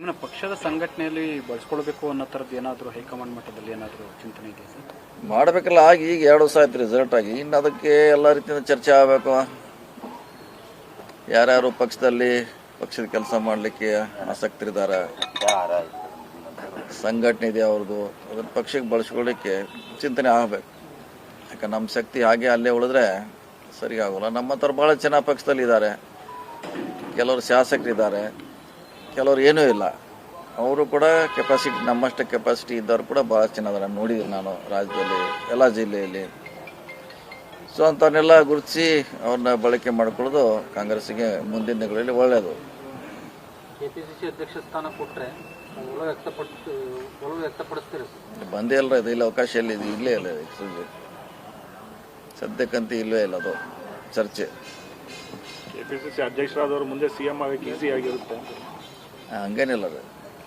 ನಿಮ್ಮನ್ನ ಪಕ್ಷದ ಸಂಘಟನೆಯಲ್ಲಿ ಬಳಸ್ಕೊಳ್ಬೇಕು ಅನ್ನೋ ಥರದ್ದು ಏನಾದರೂ ಹೈಕಮಾಂಡ್ ಮಟ್ಟದಲ್ಲಿ ಏನಾದರೂ ಚಿಂತನೆ ಇದೆ ಸರ್? ಮಾಡಬೇಕಲ್ಲ, ಆಗಿ ಈಗ ಎರಡು ವರ್ಷ ಆಯ್ತು ರಿಸಲ್ಟ್ ಆಗಿ. ಇನ್ನು ಅದಕ್ಕೆ ಎಲ್ಲ ರೀತಿಯಿಂದ ಚರ್ಚೆ ಆಗಬೇಕು. ಯಾರ್ಯಾರು ಪಕ್ಷದಲ್ಲಿ ಪಕ್ಷದ ಕೆಲಸ ಮಾಡಲಿಕ್ಕೆ ಆಸಕ್ತರಿದ್ದಾರೆ ಸಂಘಟನೆ ಇದೆ ಅವ್ರದ್ದು? ಅದನ್ನ ಪಕ್ಷಕ್ಕೆ ಬಳಸ್ಕೊಳ್ಳಿಕ್ಕೆ ಚಿಂತನೆ ಆಗಬೇಕು. ಯಾಕೆ ನಮ್ಮ ಶಕ್ತಿ ಹಾಗೆ ಅಲ್ಲೇ ಉಳಿದ್ರೆ ಸರಿ ಆಗೋಲ್ಲ ನಮ್ಮ ಹತ್ರ ಭಾಳ ಜನ ಪಕ್ಷದಲ್ಲಿ ಇದ್ದಾರೆ ಕೆಲವರು ಶಾಸಕರಿದ್ದಾರೆ. ಕೆಲವರು ಏನೂ ಇಲ್ಲ. ಅವರು ಕೂಡ ಕೆಪಾಸಿಟಿ ನಮ್ಮಷ್ಟು ಕೆಪಾಸಿಟಿ ಇದ್ದವರು ಕೂಡ ಭಾಳ ಜನ ಅದನ್ನು ನೋಡಿದ್ದೀನಿ ನಾನು ರಾಜ್ಯದಲ್ಲಿ ಎಲ್ಲ ಜಿಲ್ಲೆಯಲ್ಲಿ. ಸೊ ಅಂಥವನ್ನೆಲ್ಲ ಗುರುತಿಸಿ ಅವ್ರನ್ನ ಬಳಕೆ ಮಾಡಿಕೊಳ್ಳೋದು ಕಾಂಗ್ರೆಸ್ಗೆ ಮುಂದಿನ ದಿನಗಳಲ್ಲಿ ಒಳ್ಳೆಯದು. ಕೆಪಿಸಿಸಿ ಅಧ್ಯಕ್ಷ ಸ್ಥಾನ ಕೊಟ್ಟರೆ ಬಂದೇ ಇಲ್ಲ ಇದು ಇಲ್ಲಿ ಅವಕಾಶ ಎಲ್ಲಿ ಇದು ಇಲ್ಲೇ ಇಲ್ಲ ಸದ್ಯಕ್ಕಂತೂ ಇಲ್ಲವೇ ಇಲ್ಲ ಅದು ಚರ್ಚೆ. ಕೆಪಿಸಿಸಿ ಅಧ್ಯಕ್ಷರಾದವರು ಮುಂದೆ ಸಿಎಂ ಆಗಕ್ಕೆ ಈಸಿ ಆಗಿರುತ್ತೆ. ಹಂಗೇನಿಲ್ಲ ಅದು.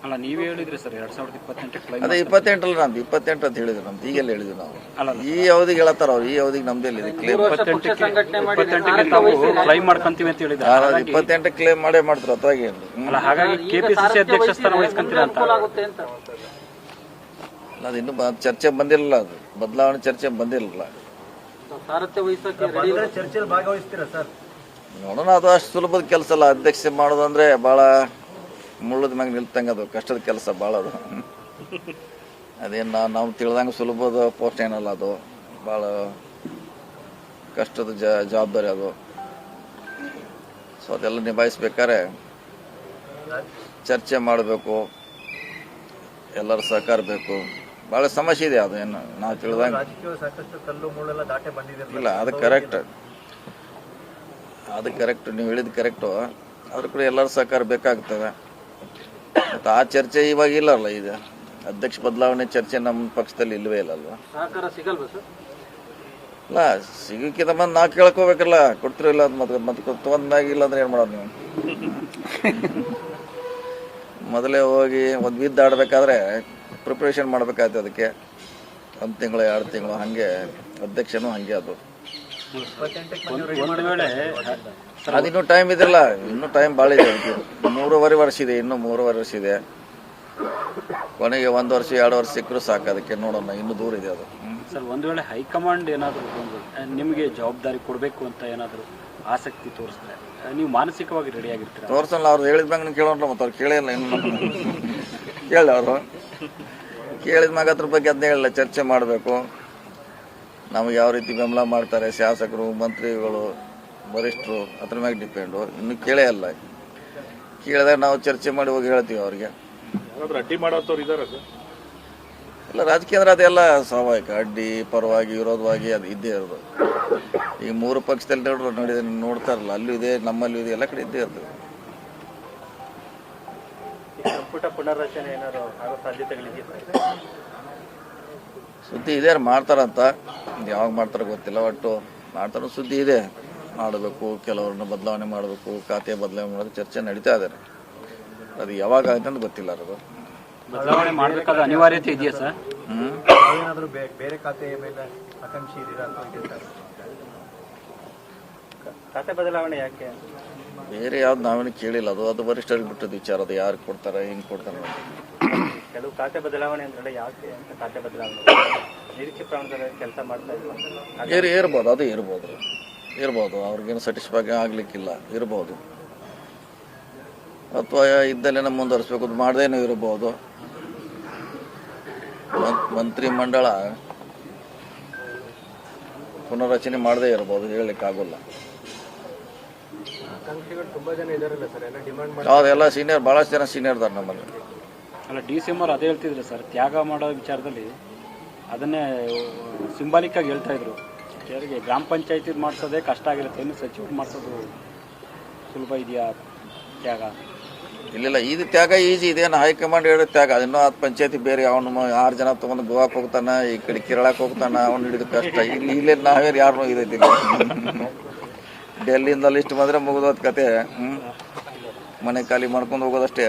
ಅಲ್ಲ ನೀವೇ ಹೇಳಿದ್ರಿ ಸರ್ ಎರಡ್ ಸಾವಿರದ ಇಪ್ಪತ್ತೆಂಟಕ್ಕೆ ಅದೇ ಇಪ್ಪತ್ತೆಂಟಲ್ಲ ನಮ್ದು ಇಪ್ಪತ್ತೆಂಟು ಅಂತ ಹೇಳಿದ್ರು ನಮ್ದು ಈಗೆಲ್ಲ ಹೇಳಿದ್ವಿ ನಾವು. ಈ ಅವಧಿಗೆ ಹೇಳತ್ತಾರ ಅವ್ರು ಈ ಅವಧಿಗೆ ನಮ್ದು ಇದೆ ಕ್ಲೇಮ್ ಕ್ಲೈಮ್ ಮಾಡ್ಕೊಂತೀವಿ ಅಂತ ಹೇಳಿದ್ದಾರೆ. ಇಪ್ಪತ್ತೆಂಟು ಕ್ಲೇಮ್ ಮಾಡೇ ಮಾಡ್ತಾರೆ ಅದ್ರಾಗ ಅಲ್ಲ ಹಾಗಾಗಿ ಕೆಪಿಸಿಸಿ ಅಧ್ಯಕ್ಷ ಸ್ಥಾನ ವಹಿಸ್ಕೊಂತೀರ ಅಂತ. ಅನುಕೂಲ ಆಗುತ್ತೆ ಅಂತ. ಅದು ಇನ್ನೂ ಬ- ಚರ್ಚೆ ಬಂದಿರಲಿಲ್ಲ ಅದು. ಬದಲಾವಣೆ ಚರ್ಚೆ ಬಂದಿರಲಿಲ್ಲ. ಚರ್ಚೆಯಲ್ಲಿ ಭಾಗವಹಿಸ್ತೀರಾ ಸರ್? ನೋಡೋಣ ಅದು ಅಷ್ಟು ಸುಲಭದ ಕೆಲಸ ಅಲ್ಲ. ಅಧ್ಯಕ್ಷ ಮಾಡೋದಂದ್ರೆ ಭಾಳ ಮುಳ್ಳದ ಮ್ಯಾಗ ನಿಲ್ತಂಗೆ ಅದು. ಕಷ್ಟದ ಕೆಲಸ ಭಾಳ ಅದು. ಅದೇನು ನಾವು ನಾವು ತಿಳಿದಂಗೆ ಸುಲಭದ ಪೋಸ್ಟ್ ಏನಲ್ಲ ಅದು. ಭಾಳ ಕಷ್ಟದ ಜವಾಬ್ದಾರಿ ಅದು. ಸೊ ಅದೆಲ್ಲ ನಿಭಾಯಿಸ್ಬೇಕಾದ್ರೆ ಚರ್ಚೆ ಮಾಡಬೇಕು. ಎಲ್ಲರ ಸಹಕಾರ ಬೇಕು. ಭಾಳ ಸಮಸ್ಯೆ ಇದೆ ಅದು ಏನು ನಾವು ತಿಳಿದಂಗೆ ಇಲ್ಲ ಅದು ಕರೆಕ್ಟ್ ಅದು ಕರೆಕ್ಟ್ ನೀವು ಹೇಳಿದ ಕರೆಕ್ಟು ಅದ್ರ ಕೂಡ ಎಲ್ಲರ ಸಹಕಾರ ಬೇಕಾಗ್ತದೆ. ಮತ್ತು ಆ ಚರ್ಚೆ ಇವಾಗ ಇಲ್ಲಲ್ಲ ಇದು ಅಧ್ಯಕ್ಷ ಬದಲಾವಣೆ ಚರ್ಚೆ ನಮ್ಮ ಪಕ್ಷದಲ್ಲಿ ಇಲ್ಲವೇ ಇಲ್ಲಲ್ವ? ಸಹಕಾರ ಸಿಗಲ್ವಾ ಸರ್? ಇಲ್ಲ ಸಿಗಕ್ಕಿಂತ ಬಂದು ನಾವು ಕೇಳ್ಕೋಬೇಕಲ್ಲ ಕೊಡ್ತಿರೋ ಇಲ್ಲ ಅದು ಮತ್ತೆ ಮತ್ತೆ ಮ್ಯಾಗ ಇಲ್ಲ ಅಂದ್ರೆ ಏನು ಮಾಡೋದು ನೀವು? ಮೊದಲೇ ಹೋಗಿ ಒಂದು ವಿದ್ ಆಡಬೇಕಾದ್ರೆ ಪ್ರಿಪ್ರೇಷನ್ ಮಾಡ್ಬೇಕಾಯ್ತು ಅದಕ್ಕೆ. ಒಂದು ತಿಂಗಳು ಎರಡು ತಿಂಗಳು ಹಾಗೆ ಅಧ್ಯಕ್ಷನೂ ಹಾಗೆ ಅದು ಅದಿನ್ನೂ ಟೈಮ್ ಇದಿಲ್ಲ ಇನ್ನೂ ಟೈಮ್ ಭಾಳ ಇದೆ ಮೂರುವರೆ ವರ್ಷ ಇದೆ ಇನ್ನೂ ಮೂರುವರೆ ವರ್ಷ ಇದೆ ಕೊನೆಗೆ ಒಂದು ವರ್ಷ ಎರಡು ವರ್ಷ ಸಿಕ್ಕರೂ ಸಾಕು ಅದಕ್ಕೆ ನೋಡೋಣ ಇನ್ನೂ ದೂರ ಇದೆ ಅದು ಸರ್ ಒಂದು ವೇಳೆ ಹೈಕಮಾಂಡ್ ಏನಾದರೂ ನಿಮಗೆ ಜವಾಬ್ದಾರಿ ಕೊಡಬೇಕು ಅಂತ ಏನಾದರೂ ಆಸಕ್ತಿ ತೋರಿಸ್ತಾರೆ ನೀವು ಮಾನಸಿಕವಾಗಿ ರೆಡಿ ಆಗಿರ್ತೀರಾ ತೋರ್ಸಲ್ಲ ಅವ್ರು ಹೇಳಿದ ಮ್ಯಾಗ ನೀವು ಕೇಳೋಣ ಮತ್ತೆ ಅವ್ರು ಕೇಳಿಲ್ಲ ಇನ್ನು ಕೇಳ ಅವರು ಕೇಳಿದ ಮ್ಯಾಗ ಅದ್ರ ಬಗ್ಗೆ ಅದನ್ನ ಹೇಳಿಲ್ಲ ಚರ್ಚೆ ಮಾಡಬೇಕು ನಮಗೆ ಯಾವ ರೀತಿ ಬೆಂಬಲ ಮಾಡ್ತಾರೆ ಶಾಸಕರು ಮಂತ್ರಿಗಳು ವರಿಷ್ಠರು ಅದ್ರ ಮ್ಯಾಗೆ ಡಿಪೆಂಡು ಇನ್ನು ಕೇಳೇ ಅಲ್ಲ. ಕೇಳಿದಾಗ ನಾವು ಚರ್ಚೆ ಮಾಡಿ ಹೋಗಿ ಹೇಳ್ತೀವಿ ಅವ್ರಿಗೆ. ಅಡ್ಡಿ ಮಾಡೋರು ಇದ್ದಾರೆ ಸರ್? ಇಲ್ಲ ರಾಜಕೀಯ ಅಂದ್ರೆ ಅದೆಲ್ಲ ಸ್ವಾಭಾವಿಕ. ಅಡ್ಡಿ ಪರವಾಗಿ ವಿರೋಧವಾಗಿ ಅದು ಇದ್ದೇ ಇರೋದು. ಈ ಮೂರು ಪಕ್ಷದಲ್ಲಿ ನೋಡ್ರು ನೋಡಿ ನೋಡ್ತಾರಲ್ಲ ಅಲ್ಲೂ ಇದೆ ನಮ್ಮಲ್ಲೂ ಇದೆ ಎಲ್ಲ ಕಡೆ ಇದ್ದೇ ಇರೋದು. ಸಂಪುಟ ಪುನರ್ರಚನೆ ಏನಾದ್ರು ಆಗೋ ಸಾಧ್ಯತೆಗಳಿದೆಯಾ? ಸುದ್ದಿ ಇದೆ ಮಾಡ್ತಾರಂತ ಯಾವಾಗ ಮಾಡ್ತಾರೋ ಗೊತ್ತಿಲ್ಲ ಒಟ್ಟು ಮಾಡ್ತಾರೋ ಸುದ್ದಿ ಇದೆ. ಮಾಡಬೇಕು ಕೆಲವ್ರನ್ನ ಬದಲಾವಣೆ ಮಾಡಬೇಕು ಖಾತೆ ಬದಲಾವಣೆ ಮಾಡೋದು ಚರ್ಚೆ ನಡೀತಾ ಇದಾರೆ ಅದು ಯಾವಾಗ ಆಯ್ತು ಅಂತ ಗೊತ್ತಿಲ್ಲ ಅದು. ಬದಲಾವಣೆ ಮಾಡಬೇಕಾದ ಅನಿವಾರ್ಯತೆ ಇದೆಯಾ ಸರ್? ಏನಾದರೂ ಬೇರೆ ಖಾತೆಯ ಮೇಲೆ ಆಕಾಂಕ್ಷಿ ಇದ್ದೀರಾ ಅಂತ ಇದೆ ಸರ್ ಖಾತೆ ಬದಲಾವಣೆ ಯಾಕೆ? ಬೇರೆ ಯಾವ್ದು ನಾವೇನು ಕೇಳಿಲ್ಲ. ಅದು ಅದು ವರಿಷ್ಠರಿಗೆ ಬಿಟ್ಟದ್ದು ವಿಚಾರ. ಅದು ಯಾರು ಕೊಡ್ತಾರೆ ಹಿಂಗೆ ಕೊಡ್ತಾರೆ. ಕೆಲವು ಖಾತೆ ಬದಲಾವಣೆ ಅಂದ್ರೆ ಯಾಕೆ ಅಂತ ಖಾತೆ ಬದಲಾವಣೆ. ನಿರೀಕ್ಷೆ ಪ್ರಮಾಣದಲ್ಲಿ ಕೆಲಸ ಮಾಡ್ತಾ ಇಲ್ಲ ಏರ್ ಇರ್ಬೋದು ಅದು ಇರ್ಬೋದು. ಇರ್ಬೋದು ಅವ್ರಿಗೇನು ಸ್ಯಾಟಿಸ್ಫೈ ಆಗ್ಲಿಕ್ಕಿಲ್ಲ. ಇರ್ಬೋದು. ಅಥವಾ ಇದ್ದಲ್ಲೇನ ಮುಂದುವರಿಸ್ಬೇಕು ಅದು ಮಾಡ್ದೇನೂ ಇರ್ಬೋದು. ಮಂತ್ರಿ ಮಂಡಳ ಪುನರ್ರಚನೆ ಮಾಡದೇ ಇರ್ಬೋದು ಹೇಳಲಿಕ್ಕಾಗಲ್ಲ. ಅದೆಲ್ಲ ತುಂಬಾ ಜನ ಇದಾರಲ್ಲ ಸರ್ ಎಲ್ಲ ಡಿಮಾಂಡ್ ಹೌದೆಲ್ಲ ಸೀನಿಯರ್ ಭಾಳಷ್ಟು ಜನ ಸೀನಿಯರ್ ಇದ್ದಾರೆ ನಮ್ಮಲ್ಲಿ. ಅಲ್ಲ, ಡಿ ಸಿ ಎಂ ಅವ್ರು ಅದೇ ಹೇಳ್ತಿದ್ರು ಸರ್. ತ್ಯಾಗ ಮಾಡೋ ವಿಚಾರದಲ್ಲಿ ಅದನ್ನೇ ಸಿಂಬಾಲಿಕ್ ಆಗಿ ಹೇಳ್ತಾ ಇದ್ರು. ಯಾರಿಗೆ ಗ್ರಾಮ ಪಂಚಾಯತಿ ಮಾಡಿಸೋದೇ ಕಷ್ಟ ಆಗಿರುತ್ತೆ. ಇನ್ನು ಸಚಿವರು ಮಾಡಿಸೋದು ಸುಲಭ ಇದೆಯಾ ತ್ಯಾಗ? ಇಲ್ಲ ಇದು ತ್ಯಾಗ ಈಜಿ. ಇದೇನು ಹೈಕಮಾಂಡ್ ಹೇಳೋ ತ್ಯಾಗ. ಅದನ್ನು ಆ ಪಂಚಾಯತಿ ಬೇರೆ ಅವನು ಆರು ಜನ ತೊಗೊಂಡು ಗೋವಾಕ್ ಹೋಗ್ತಾನ, ಈ ಕಡೆ ಕೇರಳಕ್ಕೆ ಹೋಗ್ತಾನ, ಅವ್ನು ಹಿಡಿದು ಕಷ್ಟ. ಇಲ್ಲಿ, ಇಲ್ಲೇ ನಾವೇ ಯಾರನ್ನೂ ಇದೈತಿ ಡೆಲ್ಲಿಯಿಂದ ಲಿಸ್ಟ್ ಬಂದ್ರೆ ಮುಗಿದೋದ್ ಕತೆ. ಮನೆ ಖಾಲಿ ಮಾಡ್ಕೊಂಡು ಹೋಗೋದಷ್ಟೇ.